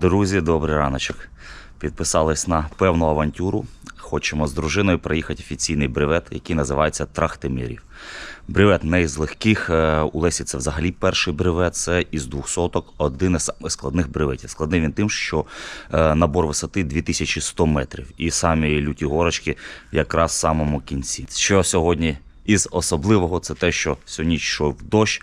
Друзі, добрий раночок. Підписались на певну авантюру. Хочемо з дружиною проїхати офіційний бревет, який називається Трахтимірів. Бревет не із легких. е, У Лесі це взагалі перший бревет. Це із двохсоток один із самих складних бреветів. Складний він тим, що е, набор висоти 2100 метрів. І самі люті горочки якраз в самому кінці. Що сьогодні із особливого, це те, що всю ніч йшов дощ.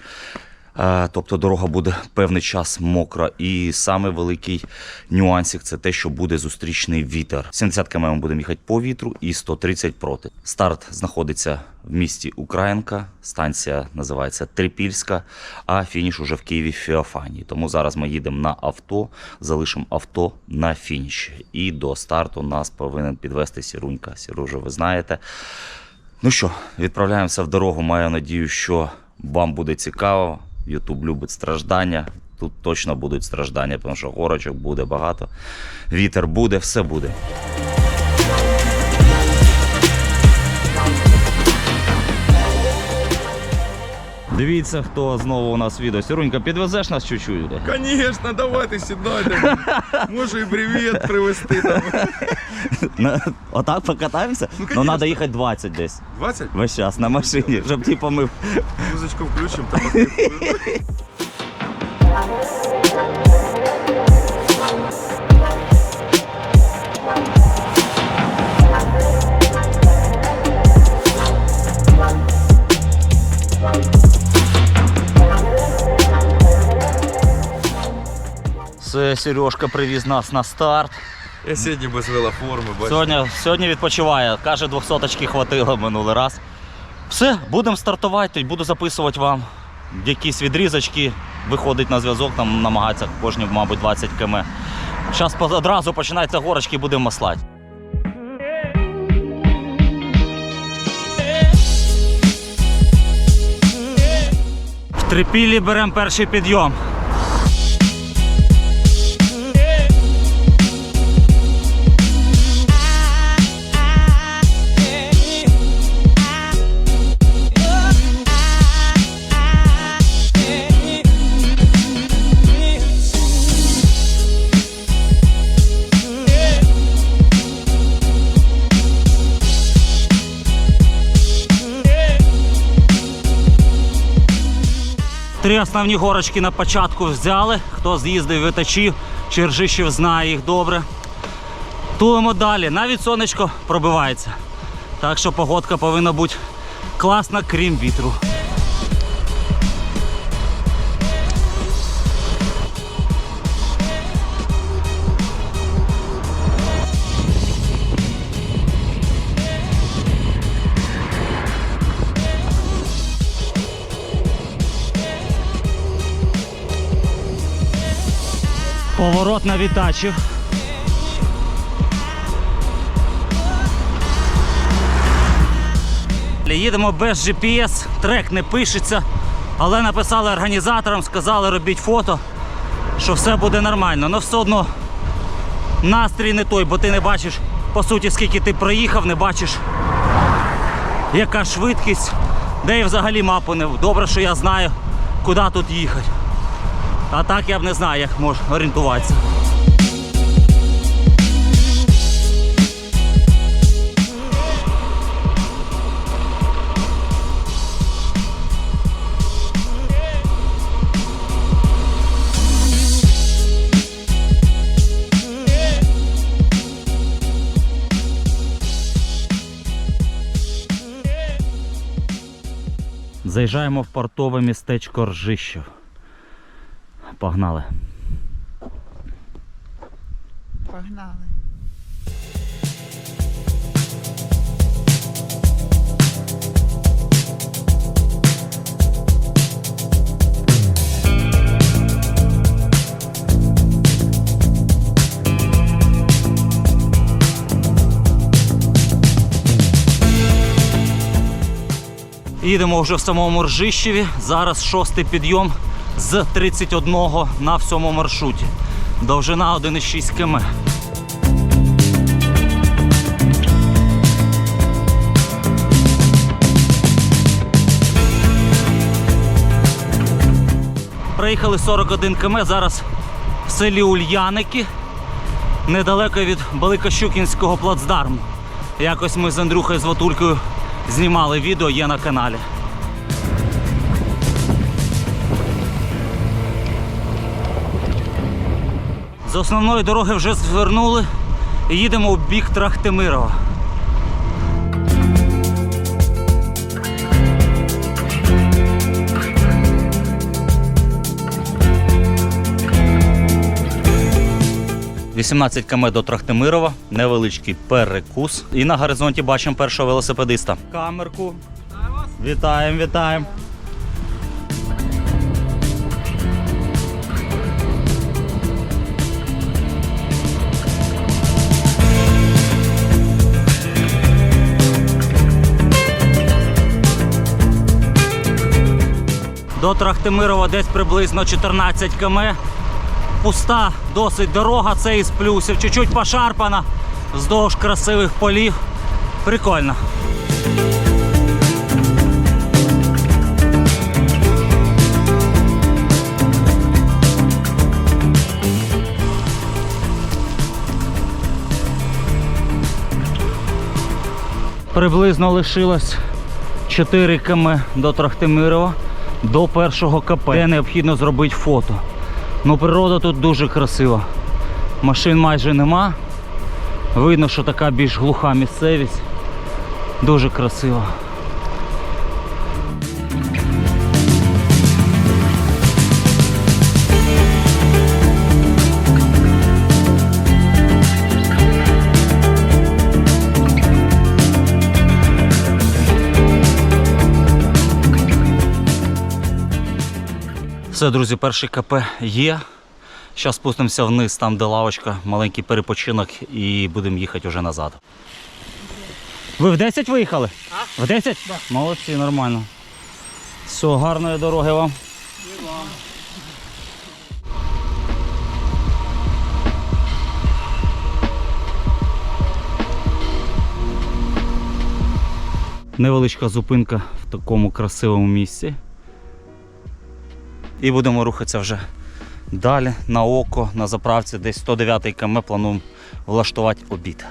Е, Тобто дорога буде певний час мокра. І саме великий нюансик це те, що буде зустрічний вітер. 70 км ми будемо їхати по вітру і 130 проти. Старт знаходиться в місті Українка, станція називається Трипільська, а фініш уже в Києві Феофанії. Тому зараз ми їдемо на авто, залишимо авто на фініші. І до старту нас повинен підвести Сірунька. Сіружу, ви знаєте. Ну що, відправляємося в дорогу. Маю надію, що вам буде цікаво. Ютуб любить страждання. Тут точно будуть страждання, тому що горочок буде багато. Вітер буде, все буде. Дивіться, хто знову у нас відео. Сірунька, підвезеш нас чуть-чуть? Конечно, давайте сідайте. Може і привіт привезти там. Отак покатаємося? Ну, треба їхати 20 десь. 20? Весь час на машині, щоб типу ми Музичку включимо та покайфуємо. Сережка привіз нас на старт. Я сьогодні без велоформи, бачите. Сьогодні, сьогодні відпочиває. Каже, двохсоточки хватило минулий раз. Все, будемо стартувати, буду записувати вам якісь відрізочки. Виходить на зв'язок, там намагається кожні, мабуть, 20 км. Зараз одразу починаються горочки, будемо маслати. В трипілі беремо перший підйом. Основні горочки на початку взяли. Хто з'їздив витачів, Чержищів знає їх добре. Тулимо далі. Навіть сонечко пробивається. Так що погодка повинна бути класна, крім вітру. Поворот на Вітачів. Їдемо без GPS, трек не пишеться, але написали організаторам, сказали робіть фото, що все буде нормально. Ну все одно настрій не той, бо ти не бачиш, по суті, скільки ти проїхав, не бачиш, яка швидкість, де і взагалі мапу не. Добре, що я знаю, куди тут їхати. А так я б не знаю, як можу орієнтуватися. Заїжджаємо в портове містечко Ржищів. Погнали. Погнали. Їдемо вже в самому Ржищеві. Зараз шостий підйом з 31 на всьому маршруті. Довжина 1,6 км. Проїхали 41 км. Зараз в селі Ульяники, недалеко від Великощукінського плацдарму. Якось ми з Андрюхою з Ватулькою знімали відео, є на каналі. Основної дороги вже звернули і їдемо в бік Трахтимирова. «18 км до Трахтимирова, невеличкий перекус. І на горизонті бачимо першого велосипедиста. Камерку. Вітаємо, вітаємо. До Трахтимирова десь приблизно 14 км. Пуста досить дорога, це із плюсів. Чуть-чуть пошарпана, вздовж красивих полів. Прикольно. Приблизно лишилось 4 км до Трахтимирова, до першого КП, де необхідно зробити фото. Ну, природа тут дуже красива. Машин майже нема. Видно, що така більш глуха місцевість. Дуже красиво. Все, друзі, перший КП є. Зараз спустимося вниз, там де лавочка, маленький перепочинок і будемо їхати вже назад. Ви в 10 виїхали? А? В 10? Так. Молодці, нормально. Все, гарної дороги вам. І вам. Невеличка зупинка в такому красивому місці. І будемо рухатися вже далі на око, на заправці, десь 109 км плануємо влаштувати обід.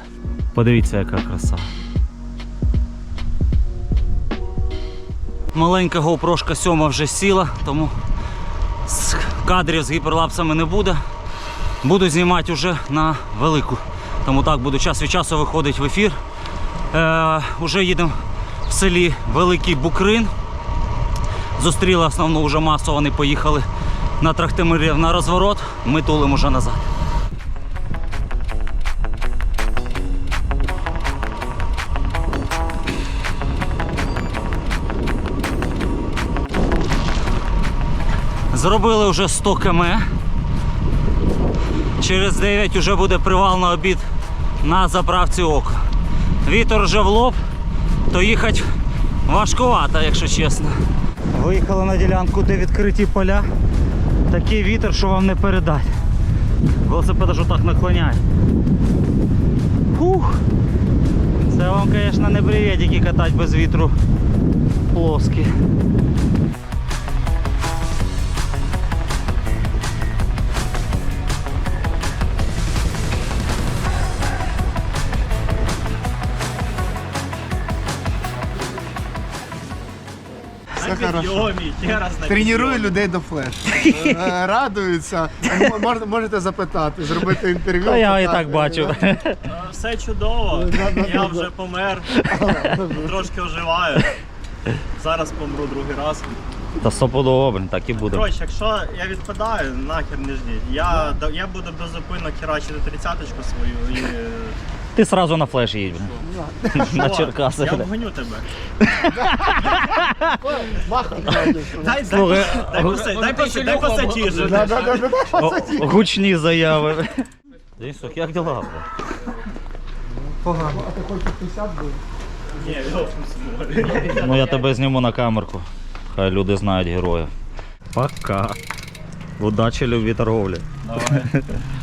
Подивіться, яка краса. Маленька GoPro 7 вже сіла, тому кадрів з гіперлапсами не буде. Буду знімати вже на велику. Тому так буду час від часу виходити в ефір. Е, уже їдемо в селі Великий Букрин. Зустріли основну вже масу, вони поїхали на Трахтимирів на розворот, ми тулимо вже назад. Зробили вже 100 км. Через 9 вже буде привал на обід на заправці око. Вітер вже в лоб, то їхати важкувато, якщо чесно. Виїхали на ділянку, де відкриті поля. Такий вітер, що вам не передати. Велосипед аж отак наклоняє. Фух. Це вам, звісно, не привітики катати без вітру плоскі. Все хорошо. Тренує людей до флеш. Е, Радуються. М- мож- Можете запитати, зробити інтерв'ю. Та я і так бачу. Все чудово. Я вже помер, трошки оживаю. Зараз помру другий раз. Та стопудово, блін, так і буде. Коротше, якщо я відпадаю, нахер не ждіть. Я, я буду без зупинок херачити тридцяточку свою і. Ти сразу на флеш їдь. На Черкаси. Я обгоню тебе. Дай, Слухай, дай. О, Гучні заяви. Денисок, як діла? Погано. А ти хочеш 50 був? Ні, Ну я тебе зніму на камерку. Хай люди знають героя. Пока. Удачі, любі торговлі.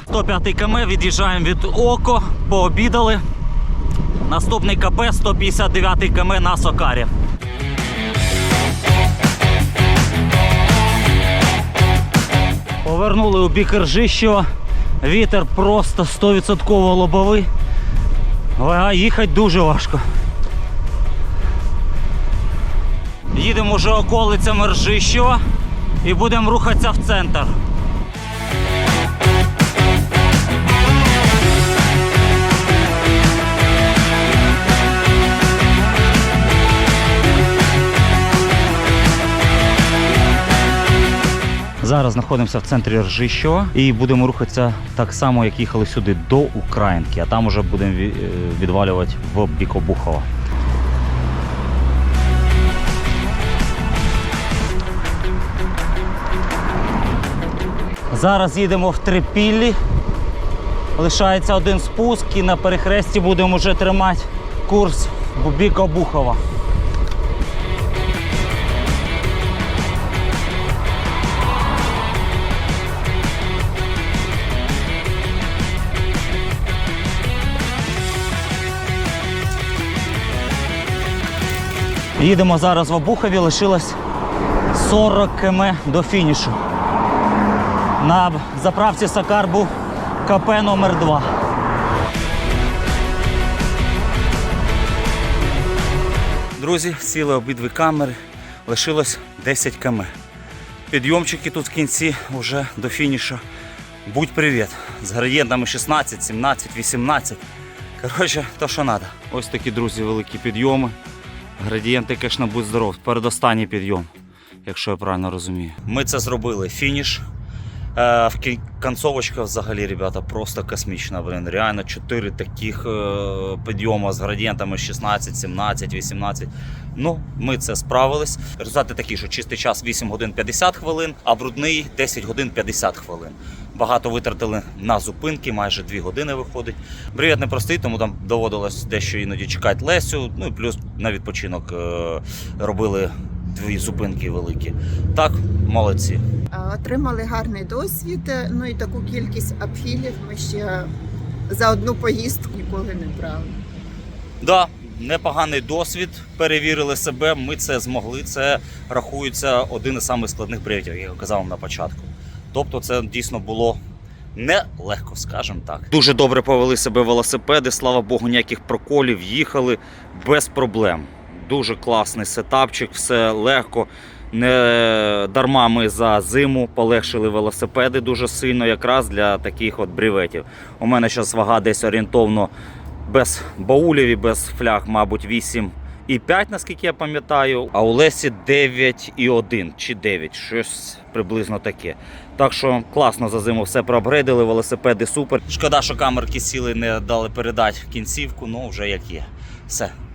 105 км від'їжджаємо від Око, пообідали. Наступний КП 159 км на Сокарі. Повернули у бік Ржищева. Вітер просто 100% лобовий. А їхати дуже важко. Їдемо вже околицями Ржищева і будемо рухатися в центр. Зараз знаходимося в центрі Ржищева і будемо рухатися так само, як їхали сюди до Українки, а там вже будемо е, відвалювати в бік Обухова. Зараз їдемо в Трипіллі. Лишається один спуск і на перехресті будемо вже тримати курс в бік Обухова. Їдемо зараз в Обухові, лишилось 40 км до фінішу. На заправці Сакар був КП номер 2 Друзі, сіли обидві камери, лишилось 10 км. Підйомчики тут в кінці вже до фінішу. Будь привіт. З градієнтами 16, 17, 18. Коротше, то що треба. Ось такі, друзі, великі підйоми. Градієнти, звісно, будь здоров. Передостанній підйом, якщо я правильно розумію. Ми це зробили. Фініш. Е, в кі- концовочка взагалі, ребята, просто космічна. Блин. Реально 4 таких е, підйоми з градієнтами 16, 17, 18. Ну, ми це справились. Результати такі, що чистий час 8 годин 50 хвилин, а брудний 10 годин 50 хвилин. Багато витратили на зупинки, майже 2 години виходить. Привіт непростий, тому там доводилось дещо іноді чекати Лесю. Ну і плюс на відпочинок е, робили дві зупинки великі. Так, молодці. Отримали гарний досвід. Ну і таку кількість апфілів ми ще за одну поїздку ніколи не брали. Да, непоганий досвід. Перевірили себе. Ми це змогли. Це рахується один із самих складних як я казав вам на початку. Тобто, це дійсно було. Нелегко, скажімо так. Дуже добре повели себе велосипеди, слава Богу, ніяких проколів, їхали без проблем. Дуже класний сетапчик, все легко. Не дарма ми за зиму полегшили велосипеди дуже сильно, якраз для таких от бріветів. У мене зараз вага десь орієнтовно без баулів і без фляг, мабуть, 8 і 5, наскільки я пам'ятаю. А у Лесі 9 і 1 чи 9, щось приблизно таке. Так що класно за зиму все проапгрейдили, велосипеди супер. Шкода, що камерки сіли, не дали передати кінцівку, ну вже як є. Все,